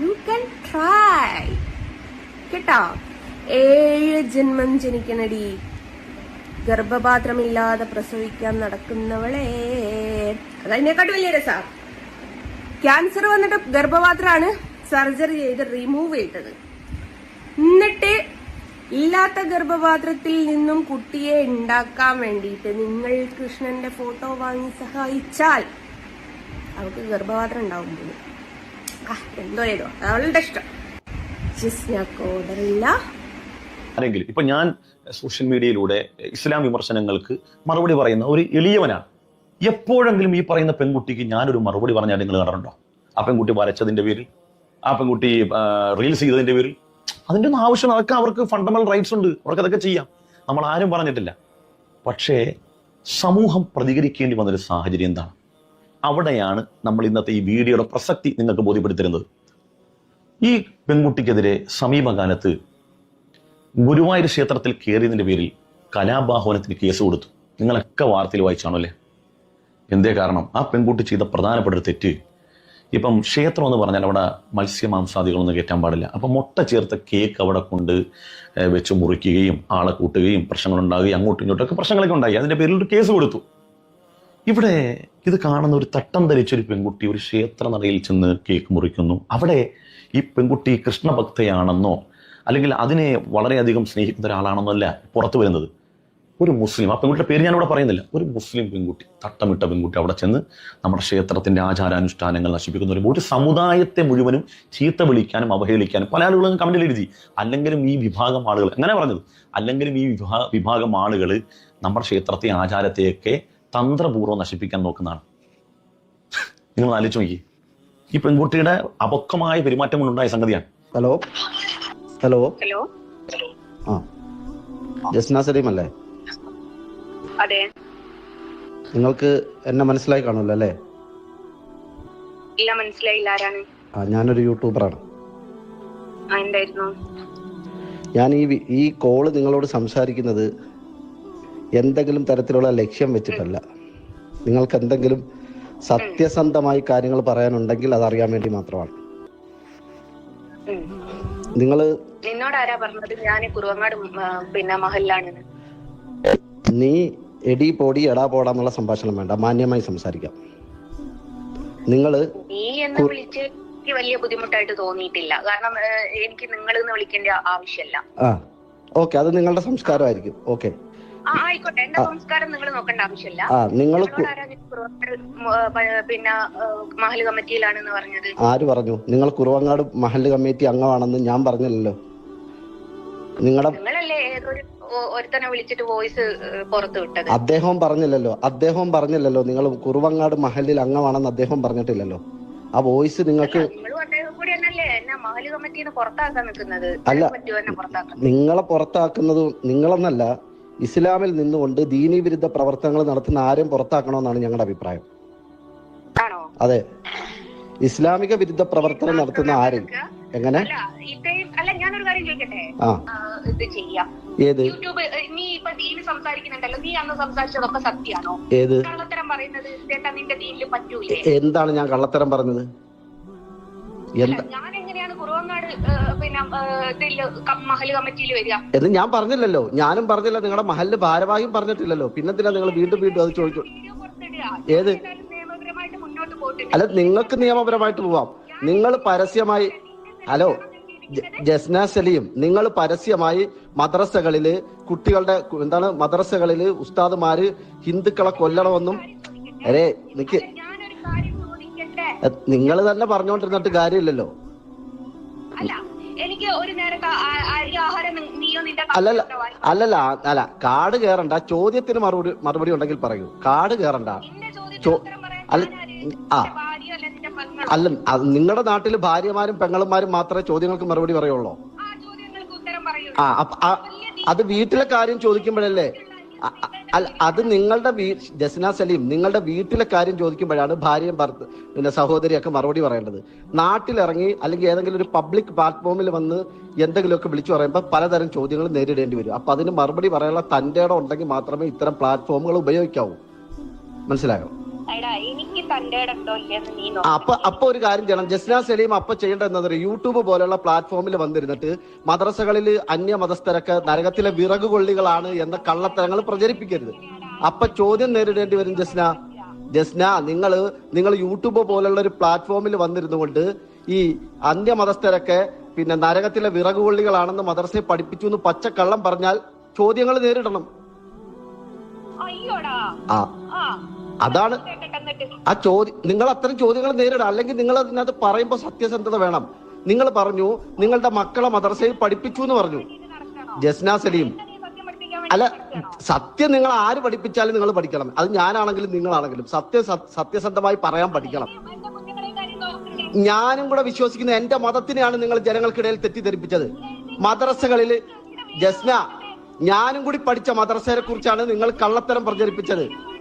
You can try കേട്ടോ? ഏഴ് ജന്മം ജനിക്കണടി. ഗർഭപാത്രമില്ലാതെ പ്രസവിക്കാൻ നടക്കുന്നവളെ. അതതിനെക്കാട്ട് വലിയ രസാ. ക്യാൻസർ വന്നിട്ട് ഗർഭപാത്രമാണ് സർജറി ചെയ്ത് റിമൂവ് ചെയ്തത്. എന്നിട്ട് ഇല്ലാത്ത ഗർഭപാത്രത്തിൽ നിന്നും കുട്ടിയെ ഉണ്ടാക്കാൻ വേണ്ടിയിട്ട് നിങ്ങൾ കൃഷ്ണന്റെ ഫോട്ടോ വാങ്ങി സഹായിച്ചാൽ അവൾക്ക് ഗർഭപാത്രം ഉണ്ടാവും പോലും. ആ, എന്തോ ഏതോ അവളുടെ ഇഷ്ടം. ആരെങ്കിലും ഇപ്പൊ ഞാൻ സോഷ്യൽ മീഡിയയിലൂടെ ഇസ്ലാം വിമർശനങ്ങൾക്ക് മറുപടി പറയുന്ന ഒരു എളിയവനാണ്. എപ്പോഴെങ്കിലും ഈ പറയുന്ന പെൺകുട്ടിക്ക് ഞാനൊരു മറുപടി പറഞ്ഞാൽ നിങ്ങൾ കണ്ടിട്ടുണ്ടോ ആ പെൺകുട്ടി വരച്ചതിന്റെ പേരിൽ? ആ പെൺകുട്ടി റീൽസ് ചെയ്തതിന്റെ പേരിൽ? അതിന്റെ ഒന്നും ആവശ്യം അതൊക്കെ അവർക്ക് ഫണ്ടമെന്റൽ റൈറ്റ്സ് ഉണ്ട്. അവർക്ക് അതൊക്കെ ചെയ്യാം. നമ്മൾ ആരും പറഞ്ഞിട്ടില്ല. പക്ഷേ സമൂഹം പ്രതികരിക്കേണ്ടി വന്നൊരു സാഹചര്യം എന്താണ്? അവിടെയാണ് നമ്മൾ ഇന്നത്തെ ഈ വീഡിയോയുടെ പ്രസക്തി നിങ്ങൾക്ക് ബോധ്യപ്പെടുത്തിരുന്നത് ഈ പെൺകുട്ടിക്കെതിരെ സമീപകാലത്ത് ഗുരുവായൂർ ക്ഷേത്രത്തിൽ കയറിയതിന്റെ പേരിൽ കലാബാഹവനത്തിന് കേസ് കൊടുത്തു. നിങ്ങളൊക്കെ വാർത്തയിൽ വായിച്ചാണോ അല്ലേ? എന്തേ കാരണം? ആ പെൺകുട്ടി ചെയ്ത പ്രധാനപ്പെട്ട തെറ്റ്. ഇപ്പം ക്ഷേത്രം എന്ന് പറഞ്ഞാൽ അവിടെ മത്സ്യമാംസാദികളൊന്നും കയറ്റാൻ പാടില്ല. അപ്പം മുട്ട ചേർത്ത കേക്ക് അവിടെ കൊണ്ട് വെച്ച് മുറിക്കുകയും ആളെ കൂട്ടുകയും പ്രശ്നങ്ങളുണ്ടാകുകയും അങ്ങോട്ടും ഇങ്ങോട്ടൊക്കെ പ്രശ്നങ്ങളൊക്കെ ഉണ്ടായി. അതിന്റെ പേരിൽ ഒരു കേസ് കൊടുത്തു. ഇവിടെ ഇത് കാണുന്ന ഒരു തട്ടം ധരിച്ചൊരു പെൺകുട്ടി ഒരു ക്ഷേത്ര നടയിൽ ചെന്ന് കേക്ക് മുറിക്കുന്നു. അവിടെ ഈ പെൺകുട്ടി കൃഷ്ണഭക്തയാണെന്നോ അല്ലെങ്കിൽ അതിനെ വളരെയധികം സ്നേഹിക്കുന്ന ഒരാളാണെന്നോ അല്ല പുറത്തു വരുന്നത്. ഒരു മുസ്ലിം ആ പെൺകുട്ടിയുടെ പേര് ഞാനിവിടെ പറയുന്നില്ല. ഒരു മുസ്ലിം പെൺകുട്ടി തട്ടമിട്ട പെൺകുട്ടി അവിടെ ചെന്ന് നമ്മുടെ ക്ഷേത്രത്തിന്റെ ആചാരാനുഷ്ഠാനങ്ങൾ നശിപ്പിക്കുന്ന ഒരു ഒരു സമുദായത്തെ മുഴുവനും ചീത്ത വിളിക്കാനും അവഹേളിക്കാനും പല ആളുകളും കമന്റിൽ എഴുതി. അല്ലെങ്കിലും ഈ വിഭാഗം ആളുകൾ അങ്ങനെ പറഞ്ഞത് അല്ലെങ്കിലും ഈ വിഭാ വിഭാഗം ആളുകൾ നമ്മുടെ ക്ഷേത്രത്തെ ആചാരത്തെയൊക്കെ തന്ത്രപൂർവം നശിപ്പിക്കാൻ നോക്കുന്നതാണ്. നിങ്ങൾ ആലോചിച്ച് നോക്കി ഈ പെൺകുട്ടിയുടെ അപക്വമായ പെരുമാറ്റം കൊണ്ടുണ്ടായ സംഗതിയാണ്. ഹലോ? ഹലോ? ഹലോ? ആ. ജസ്ന സലീം അല്ലേ? അതെ. നിങ്ങൾക്ക് എന്നെ മനസ്സിലായി കാണുമല്ലോ അല്ലേ? ഇല്ല മനസ്സിലായില്ല. ആരാണ്? ആ ഞാനൊരു യൂട്യൂബറാണ്. ആ എന്തായിരുന്നു? ഞാൻ ഈ ഈ കോൾ നിങ്ങളോട് സംസാരിക്കുന്നത് എന്തെങ്കിലും തരത്തിലുള്ള ലക്ഷ്യം വെച്ചിട്ടല്ല. നിങ്ങൾക്ക് എന്തെങ്കിലും സത്യസന്ധമായി കാര്യങ്ങൾ പറയാനുണ്ടെങ്കിൽ അത് അറിയാൻ വേണ്ടി മാത്രമാണ്. നിങ്ങൾ നിന്നോട് ആരാ പറഞ്ഞത്? ഞാൻ കുറുവങ്ങാട് പിന്നെ നീ എടി പോടി എടാ പോടാന്നുള്ള സംഭാഷണം വേണ്ട. മാന്യമായി സംസാരിക്കാം. നിങ്ങൾ നീ എന്ന് വിളിച്ച് എനിക്ക് വലിയ ബുദ്ധിമുട്ടായിട്ട് തോന്നിയിട്ടില്ല. കാരണം എനിക്ക് നിങ്ങൾ വിളിക്കേണ്ട ആവശ്യമല്ല. ആ. ഓക്കെ അത് നിങ്ങളുടെ സംസ്കാരമായിരിക്കും. ഓക്കെ. ആയിക്കോട്ടെ. എന്റെ സംസ്കാരം നിങ്ങൾ നോക്കേണ്ട ആവശ്യമില്ല. നിങ്ങൾ പിന്നെ മഹൽ കമ്മിറ്റിയിലാണെന്ന് പറഞ്ഞത്? ആര് പറഞ്ഞു? നിങ്ങൾ കുറവങ്ങാട് മഹൽ കമ്മിറ്റി അംഗമാണെന്ന് ഞാൻ പറഞ്ഞില്ലല്ലോ. നിങ്ങളുടെ നിങ്ങളല്ലേ ഏതൊരു ഒരുത്തനെ വിളിച്ചിട്ട് വോയിസ് പുറത്തു വിട്ടത്? അദ്ദേഹം പറഞ്ഞില്ലല്ലോ. അദ്ദേഹം പറഞ്ഞില്ലല്ലോ. നിങ്ങൾ കുറുവങ്ങാട് മഹലിൽ അംഗമാണെന്ന് അദ്ദേഹം പറഞ്ഞിട്ടില്ലല്ലോ. ആ വോയിസ് നിങ്ങൾക്ക് അല്ല. നിങ്ങളെ പുറത്താക്കുന്നത് നിങ്ങളെന്നല്ല. ഇസ്ലാമിൽ നിന്നുകൊണ്ട് ദീനി വിരുദ്ധ പ്രവർത്തനങ്ങൾ നടത്തുന്ന ആരും പുറത്താക്കണമെന്നാണ് ഞങ്ങളുടെ അഭിപ്രായം. അതെ. ഇസ്ലാമിക വിരുദ്ധ പ്രവർത്തനം നടത്തുന്ന ആരും എങ്ങനെ? ഏത്? നീ ഇപ്പൊ ദീന് സംസാരിക്കുന്നുണ്ടല്ലോ. നീ അന്ന് സംസാരിച്ചതൊക്കെ സത്യാണോ ഏത്? കള്ളത്തരം പറയുന്നത് നിന്റെ ദീനിൽ പറ്റൂലേ? എന്താണ് ഞാൻ കള്ളത്തരം പറഞ്ഞത്? എന്താ? പിന്നെ ഏ, ഇതിൽ മഹൽ കമ്മിറ്റിയിൽ വരിക. എന്ന് ഞാൻ പറഞ്ഞില്ലല്ലോ. ഞാനും പറഞ്ഞില്ല. നിങ്ങളുടെ മഹലിന് ഭാരവാഹിയും പറഞ്ഞിട്ടില്ലല്ലോ. പിന്നെന്തിനാ നിങ്ങൾ വീണ്ടും വീണ്ടും അത് ചോദിച്ചു? ഏത്? അല്ല നിങ്ങൾക്ക് നിയമപരമായിട്ട് പോവാം. നിങ്ങൾ പരസ്യമായി ഹലോ ജസ്ന സലീം നിങ്ങൾ പരസ്യമായി മദ്രസകളിൽ കുട്ടികളുടെ എന്താണ് മദ്രസകളിൽ ഉസ്താദുമാര് ഹിന്ദുക്കളെ കൊല്ലണമെന്നും അരേ നിക്ക് നിങ്ങൾ തന്നെ പറഞ്ഞുകൊണ്ടിരുന്നിട്ട് കാര്യമില്ലല്ലോ. അല്ല എനിക്ക് ഒരു നേരത്തെ ആ- അരി ആഹാരം നീയോ നിന്റെ അല്ലല്ല അല്ലല്ല അല്ല കാട് കേറണ്ട ചോദ്യത്തിന് മറുപടി മറുപടി ഉണ്ടെങ്കിൽ പറയൂ. കാട് കേറണ്ട. അല്ല, ആ. അല്ല നിങ്ങളുടെ നാട്ടിൽ ഭാര്യമാരും പെങ്ങളുമാരും മാത്രമേ ചോദ്യങ്ങൾക്ക് മറുപടി പറയുള്ളൂ. ആ അത് വീട്ടിലെ കാര്യം ചോദിക്കുമ്പോഴല്ലേ? അത് നിങ്ങളുടെ വീ ജസ്ന സലീം നിങ്ങളുടെ വീട്ടിലെ കാര്യം ചോദിക്കുമ്പോഴാണ് ഭാര്യയും ഭർത്ത പിന്നെ സഹോദരിയൊക്കെ മറുപടി പറയേണ്ടത്. നാട്ടിലിറങ്ങി അല്ലെങ്കിൽ ഏതെങ്കിലും ഒരു പബ്ലിക് പ്ലാറ്റ്ഫോമിൽ വന്ന് എന്തെങ്കിലുമൊക്കെ വിളിച്ചു പറയുമ്പോൾ പലതരം ചോദ്യങ്ങൾ നേരിടേണ്ടി വരും. അപ്പൊ അതിന് മറുപടി പറയാനുള്ള തന്റെ ഉണ്ടെങ്കിൽ മാത്രമേ ഇത്തരം പ്ലാറ്റ്ഫോമുകൾ ഉപയോഗിക്കാവൂ. മനസ്സിലായോ? അപ്പൊ അപ്പൊ ഒരു കാര്യം ചെയ്യണം. ജസ്ന സലീം അപ്പൊ എന്താ പറയുക യൂട്യൂബ് പോലെയുള്ള പ്ലാറ്റ്ഫോമിൽ വന്നിരുന്നിട്ട് മദ്രസകളിൽ അന്യ മതസ്ഥരൊക്കെ നരകത്തിലെ വിറക് കൊള്ളികളാണ് എന്ന കള്ളത്തരങ്ങൾ പ്രചരിപ്പിക്കരുത്. അപ്പൊ ചോദ്യം നേരിടേണ്ടി വരും ജസ്ന. ജസ്ന നിങ്ങൾ നിങ്ങൾ യൂട്യൂബ് പോലുള്ള ഒരു പ്ലാറ്റ്ഫോമിൽ വന്നിരുന്നു കൊണ്ട് ഈ അന്യമതസ്ഥരൊക്കെ പിന്നെ നരകത്തിലെ വിറക് കൊള്ളികളാണെന്ന് മദ്രസയെ പഠിപ്പിച്ചു എന്ന് പച്ചക്കള്ളം പറഞ്ഞാൽ ചോദ്യങ്ങൾ നേരിടണം. അയ്യോടാ. ആ. അതാണ് ആ ചോദ്യം നിങ്ങൾ അത്തരം ചോദ്യങ്ങൾ നേരിടുക അല്ലെങ്കിൽ നിങ്ങൾ അതിനകത്ത് പറയുമ്പോൾ സത്യസന്ധത വേണം. നിങ്ങൾ പറഞ്ഞു നിങ്ങളുടെ മക്കളെ മദ്രസയിൽ പഠിപ്പിച്ചു എന്ന് പറഞ്ഞു. ജസ്ന സലീം. അല്ല സത്യം നിങ്ങൾ ആര് പഠിപ്പിച്ചാലും നിങ്ങൾ പഠിക്കണം. അത് ഞാനാണെങ്കിലും നിങ്ങളാണെങ്കിലും സത്യം സത്യസന്ധമായി പറയാൻ പഠിക്കണം. ഞാനും കൂടെ വിശ്വസിക്കുന്ന എന്റെ മതത്തിനെയാണ് നിങ്ങൾ ജനങ്ങൾക്കിടയിൽ തെറ്റിദ്ധരിപ്പിച്ചത്. മദ്രസകളിൽ ജസ്ന ഞാനും കൂടി പഠിച്ച മദ്രസയെ കുറിച്ചാണ് നിങ്ങൾ കള്ളത്തരം പ്രചരിപ്പിച്ചത്.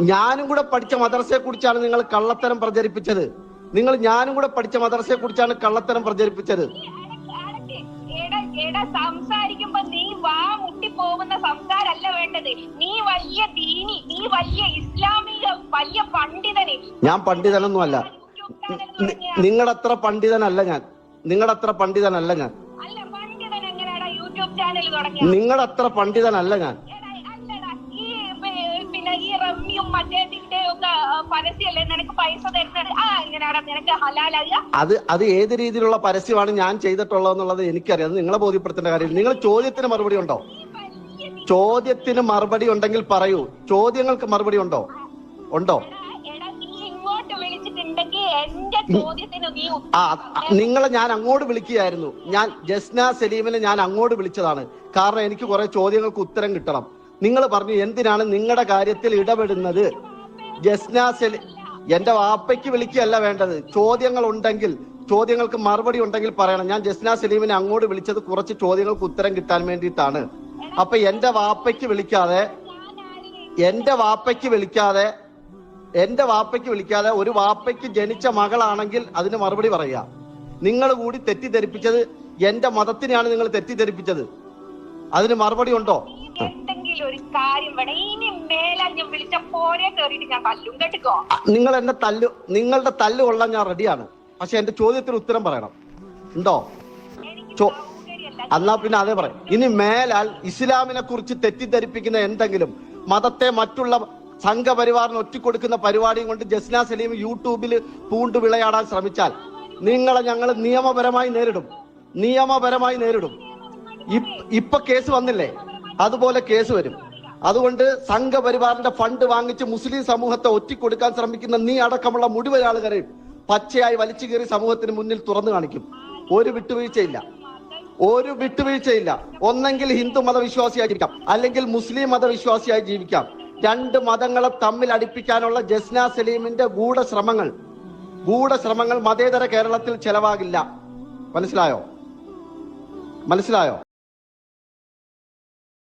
ഞാനും കൂടെ പഠിച്ച മദ്രസയെ കുറിച്ചാണ് നിങ്ങൾ കള്ളത്തരം പ്രചരിപ്പിച്ചത്. നിങ്ങൾ ഞാനും കൂടെ പഠിച്ച മദ്രസയെ കുറിച്ചാണ് കള്ളത്തരം പ്രചരിപ്പിച്ചത്. സംസാരിക്കുമ്പോ നീ വാ മുട്ടി പോകുന്ന സംസാരല്ല വേണ്ടത്. നീ വലിയ ദീനി നീ വലിയ ഇസ്ലാമിക വലിയ പണ്ഡിതന്. ഞാൻ പണ്ഡിതനൊന്നും അല്ല നിങ്ങളുടെ അത്ര പണ്ഡിതനല്ല ഞാൻ. നിങ്ങളുടെ അത്ര പണ്ഡിതനല്ല ഞാൻ. നിങ്ങളുടെ അത്ര പണ്ഡിതനല്ല ഞാൻ. ഒക്കെ പരസ്യമല്ലേ നിനക്ക് പൈസ തരുന്നത്? ആ എങ്ങനെയാടാ നിനക്ക് ഹലാലായ അത് അത് ഏത് രീതിയിലുള്ള പരസ്യമാണ് ഞാൻ ചെയ്തിട്ടുള്ളതെന്നുള്ളത് എനിക്കറിയാം. അത് നിങ്ങളെ ബോധ്യപ്പെടുത്തേണ്ട കാര്യം. നിങ്ങൾ ചോദ്യത്തിന് മറുപടി ഉണ്ടോ? ചോദ്യത്തിന് മറുപടി ഉണ്ടെങ്കിൽ പറയൂ. ചോദ്യങ്ങൾക്ക് മറുപടി ഉണ്ടോ? ഉണ്ടോ? ആ, നിങ്ങളെ ഞാൻ അങ്ങോട്ട് വിളിക്കുകയായിരുന്നു. ഞാൻ ജസ്ന സലീമിനെ ഞാൻ അങ്ങോട്ട് വിളിച്ചതാണ്. കാരണം എനിക്ക് കുറെ ചോദ്യങ്ങൾക്ക് ഉത്തരം കിട്ടണം. നിങ്ങൾ പറഞ്ഞു എന്തിനാണ് നിങ്ങളുടെ കാര്യത്തിൽ ഇടപെടുന്നത്? ജസ്ന എന്റെ വാപ്പയ്ക്ക് വിളിക്കുകയല്ല വേണ്ടത്. ചോദ്യങ്ങൾ ഉണ്ടെങ്കിൽ ചോദ്യങ്ങൾക്ക് മറുപടി ഉണ്ടെങ്കിൽ പറയണം. ഞാൻ ജസ്ന സലീമിനെ അങ്ങോട്ട് വിളിച്ചത് കുറച്ച് ചോദ്യങ്ങൾക്ക് ഉത്തരം കിട്ടാൻ വേണ്ടിയിട്ടാണ്. അപ്പൊ എന്റെ വാപ്പയ്ക്ക് വിളിക്കാതെ എന്റെ വാപ്പയ്ക്ക് വിളിക്കാതെ എന്റെ വാപ്പയ്ക്ക് വിളിക്കാതെ ഒരു വാപ്പയ്ക്ക് ജനിച്ച മകളാണെങ്കിൽ അതിന് മറുപടി പറയാ നിങ്ങൾ കൂടി തെറ്റിദ്ധരിപ്പിച്ചത് എന്റെ മതത്തിനെയാണ് നിങ്ങൾ തെറ്റിദ്ധരിപ്പിച്ചത്. അതിന് മറുപടി ഉണ്ടോ? എന്തെങ്കിലും ഒരു കാര്യം വേണം. ഇനി മേലാൽ ഞാൻ വിളിച്ച പോരെ കയറിയിട്ട് ഞാൻ തല്ലും കേട്ടോ നിങ്ങൾ എന്റെ തല്ലു നിങ്ങളുടെ തല്ല് കൊള്ളാൻ ഞാൻ റെഡിയാണ്. പക്ഷെ എന്റെ ചോദ്യത്തിന് ഉത്തരം പറയണം. ഉണ്ടോ? അന്നാ ചോ- എന്നാ പിന്നെ അതേ പറയും. ഇനി മേലാൽ ഇസ്ലാമിനെ കുറിച്ച് തെറ്റിദ്ധരിപ്പിക്കുന്ന എന്തെങ്കിലും മതത്തെ മറ്റുള്ള സംഘപരിവാറിന് ഒറ്റിക്കൊടുക്കുന്ന പരിപാടിയും കൊണ്ട് ജസ്ന സലീം യൂട്യൂബിൽ പൂണ്ടു വിളയാടാൻ ശ്രമിച്ചാൽ നിങ്ങളെ ഞങ്ങൾ നിയമപരമായി നേരിടും. നിയമപരമായി നേരിടും. ഇപ്- ഇപ്പൊ കേസ് വന്നില്ലേ? അതുപോലെ കേസ് വരും. അതുകൊണ്ട് സംഘപരിവാറിന്റെ ഫണ്ട് വാങ്ങിച്ച് മുസ്ലിം സമൂഹത്തെ ഒറ്റിക്കൊടുക്കാൻ ശ്രമിക്കുന്ന നീ അടക്കമുള്ള മുഴുവൻ ആളുകളെയും പച്ചയായി വലിച്ചു കയറി സമൂഹത്തിന് മുന്നിൽ തുറന്നു കാണിക്കും. ഒരു വിട്ടുവീഴ്ചയില്ല. ഒരു വിട്ടുവീഴ്ചയില്ല. ഒന്നെങ്കിൽ ഹിന്ദു മതവിശ്വാസിയായി ജീവിക്കാം അല്ലെങ്കിൽ മുസ്ലിം മതവിശ്വാസിയായി ജീവിക്കാം. രണ്ട് മതങ്ങളെ തമ്മിൽ അടുപ്പിക്കാനുള്ള ജസ്ന സലീമിന്റെ ഗൂഢശ്രമങ്ങൾ. ഗൂഢശ്രമങ്ങൾ മതേതര കേരളത്തിൽ ചെലവാകില്ല. മനസ്സിലായോ? മനസ്സിലായോ?